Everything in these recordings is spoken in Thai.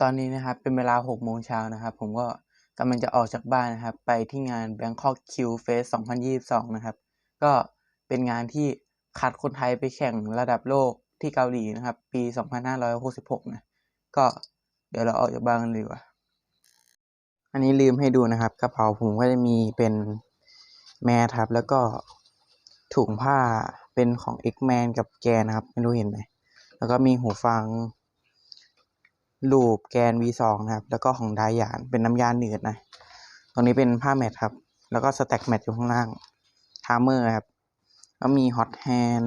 ตอนนี้นะครับเป็นเวลา6โมงเช้านะครับ ผมก็กำลังจะออกจากบ้านนะครับ ไปที่งาน Bangkok Q Fest 2022 นะครับ ก็เป็นงานที่คัดคนไทยไปแข่งระดับโลกที่เกาหลีนะครับ ปี 2566 นะ ก็เดี๋ยวเราออกจากบ้านกันดีกว่า อันนี้ลืมให้ดูนะครับ กระเป๋าผมก็จะมีเป็นแมทครับ แล้วก็ ถุงผ้าเป็นของ X-Man กับแกนะครับ ไม่รู้เห็นไหม แล้วก็มีหูฟัง ลูปแกน V2 นะครับ แล้วก็ของไดหยาน เป็นน้ำยาหนืดนะ ตรงนี้เป็นผ้าแมทครับ แล้วก็สแต็กแมทอยู่ข้างล่างทามเมอร์ครับแล้วมีฮอตแฮน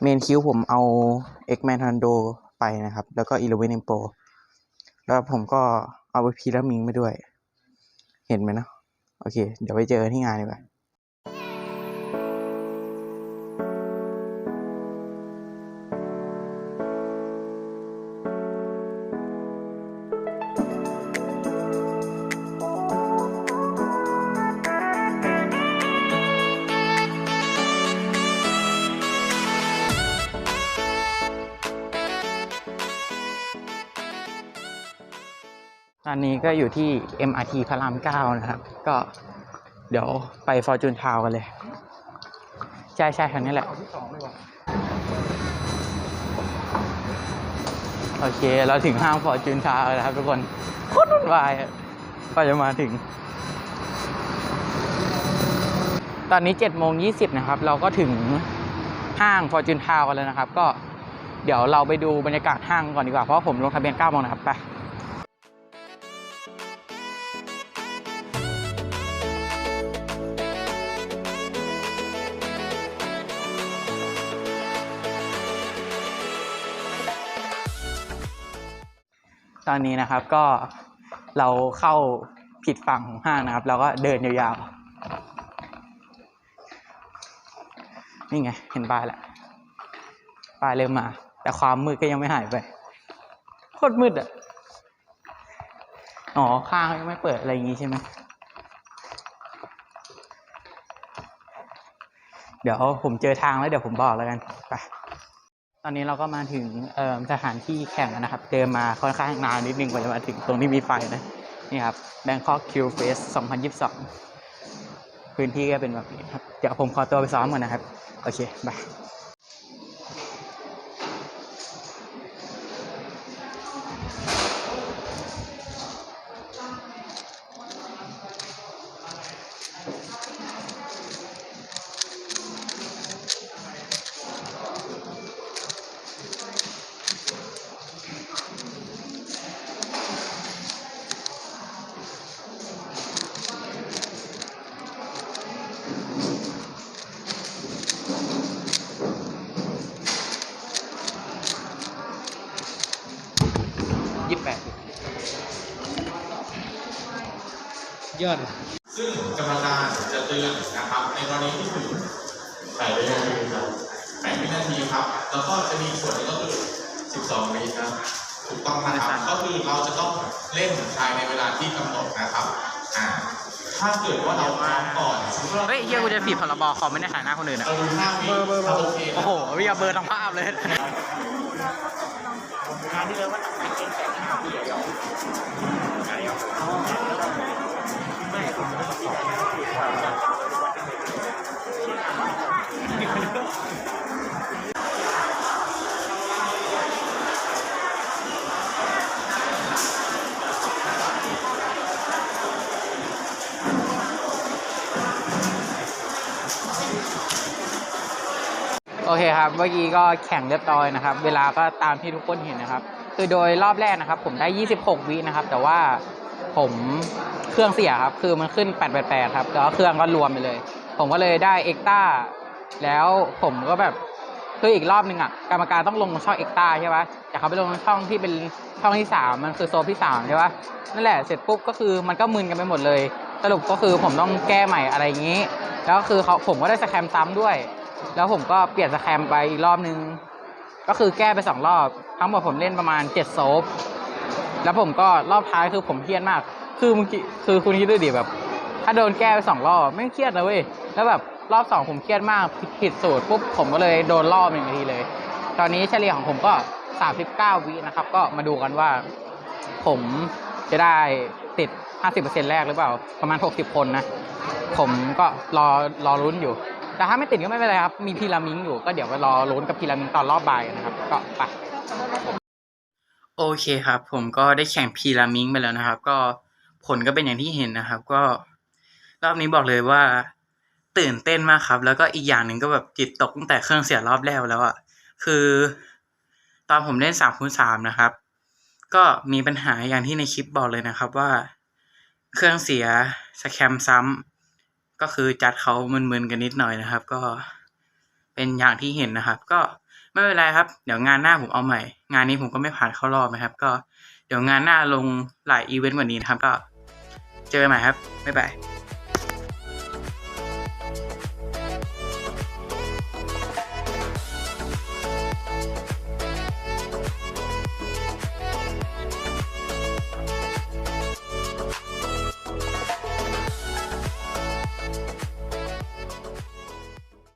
เมนคิวผมเอา X-Man Tornado ไปนะครับ แล้วก็ Eleven M p o แล้วผมก็เอาไปพีระมิงไปด้วย เห็นไหมเนาะโอเค เดี๋ยวไปเจอที่งานดีกว่า ตอนนี้ก็อยู่ที่ MRT พระรามเก้านะครับ ก็เดี๋ยวไปฟอร์จูนทาวกันเลย ใช่ใช่ทางนี้แหละ โอเค เราถึงห้างฟอร์จูนทาวแล้วครับทุกคนโคตรวุ่นวายอะก็จะมาถึง ตอนนี้7จ็ดโมงยีนะครับ เราก็ถึงห้างฟอร์จูนทาวกันแล้วนะครับ ก็เดี๋ยวเราไปดูบรรยากาศห้างก่อนดีกว่า เพราะผมลงทะเบียน9โมงนะครับ ไป ตอนนี้นะครับก็เราเข้าผิดฝั่งของห้างนะครับ เราก็เดินยาวๆ นี่ไง เห็นป้ายแล้วป้ายเริ่มมา แต่ความมืดก็ยังไม่หายไปโคตรมืดอะ อ๋อ ข้างยังไม่เปิดอะไรอย่างงี้ใช่ไหมเดี๋ยวผมเจอทางแล้วเดี๋ยวผมบอกแล้วกัน ไป อนนี้เราก็มาถึงสถานที่แข่งแล้วนะครับ เดินมาค่อนข้างนานนิดนึงกว่าจะมาถึงตรงที่มีไฟนะ นี่ครับ Bangkok Q Fest 2022 พื้นที่ก็เป็นแบบนี้ครับ เดี๋ยวผมขอตัวไปซ้อมก่อนนะครับ โอเคบาย ยอด ซึ่งกรรมการจะเตือนนะครับ ในกรณีที่ถึงแปดวินาทีครับแปดวินาทีครับ แล้วก็จะมีส่วนหนึงก็คือ12วิครับ ถูกต้องนะครับ ก็คือเราจะต้องเล่นภายในเวลาที่กำหนดนะครับ อ่า ถ้าเกิดว่าเราพร้อมก่อนสมมติว่าเฮ้ยเฮียกูจะผิดพรบคอมไม่ได้ถ่ายหน้าคนอื่นอะ เราดูห้าวิเราโอเคโอ้โหวิยาเบอร์ทั้งภาพเลย โอเคครับ เมื่อกี้ก็แข่งเรียบร้อยนะครับ เวลาก็ตามที่ทุกคนเห็นนะครับ คือโดยรอบแรกนะครับ ผมได้ 26 วินะครับ แต่ว่า ผมเครื่องเสียครับ คือมันขึ้น 888 ครับแล้วเครื่องก็รวมไปเลย ผมก็เลยได้เอ็กต้าแล้วผมก็แบบคืออีกรอบหนึ่งอะกรรมการต้องลงช่องเอ็กต้าใช่ปะแต่เขาไปลงช่องที่เป็นช่องที่สามมันคือโซนที่สามใช่ปะนั่นแหละเสร็จปุ๊บก็คือมันก็มึนกันไปหมดเลย สรุปก็คือผมต้องแก้ใหม่อะไรอย่างนี้ แล้วก็คือเขาผมก็ได้สแคมซ้ำด้วย แล้วผมก็เปลี่ยนสแคมไปอีกรอบนึง ก็คือแก้ไปสองรอบ ทั้งหมดผมเล่นประมาณเจ็ดโซฟ แล้วผมก็รอบท้ายคือผมเครียดมาก คือมื่อกี้คือคุณคิดดูดิแบบ ถ้าโดนแก้ไปสองรอบไม่เครียดนะเว้ยแล้วแบบรอบสองผมเครียดมากผิดสูตรปุ๊บผมก็เลยโดนรอบหนึ่งทีเลย ตอนนี้เฉลี่ยของผมก็ 39 วินะครับ ก็มาดูกันว่า ผมจะได้ติด 50%แรกหรือเปล่า ประมาณ 60 คนนะ ผมก็รอรอลุ้นอยู่ แต่ถ้าไม่ติดก็ไม่เป็นไรครับ มีพีระมิงอยู่ก็เดี๋ยวไปรอลุ้นกับพีระมิงตอนรอบบ่ายนะครับ ก็ไป โอเคครับ ผมก็ได้แข่งพีรามิงไปแล้วนะครับ ก็ผลก็เป็นอย่างที่เห็นนะครับ ก็รอบนี้บอกเลยว่า ตื่นเต้นมากครับ แล้วก็อีกอย่างหนึ่งก็แบบจิตตกตั้งแต่เครื่องเสียรอบแรกแล้วอะคือ ตอนผมเล่นสามคูณสามนะครับ ก็มีปัญหาอย่างที่ในคลิปบอกเลยนะครับว่า เครื่องเสียสแคมซ้ำก็คือจัดเขามึนๆกันนิดหน่อยนะครับ ก็เป็นอย่างที่เห็นนะครับ ก็ ไม่เป็นไรครับ เดี๋ยวงานหน้าผมเอาใหม่ งานนี้ผมก็ไม่ผ่านเข้ารอบนะครับ ก็เดี๋ยวงานหน้าลงหลายอีเวนต์กว่านี้นะครับ ก็เจอกันใหม่ครับบ๊ายบาย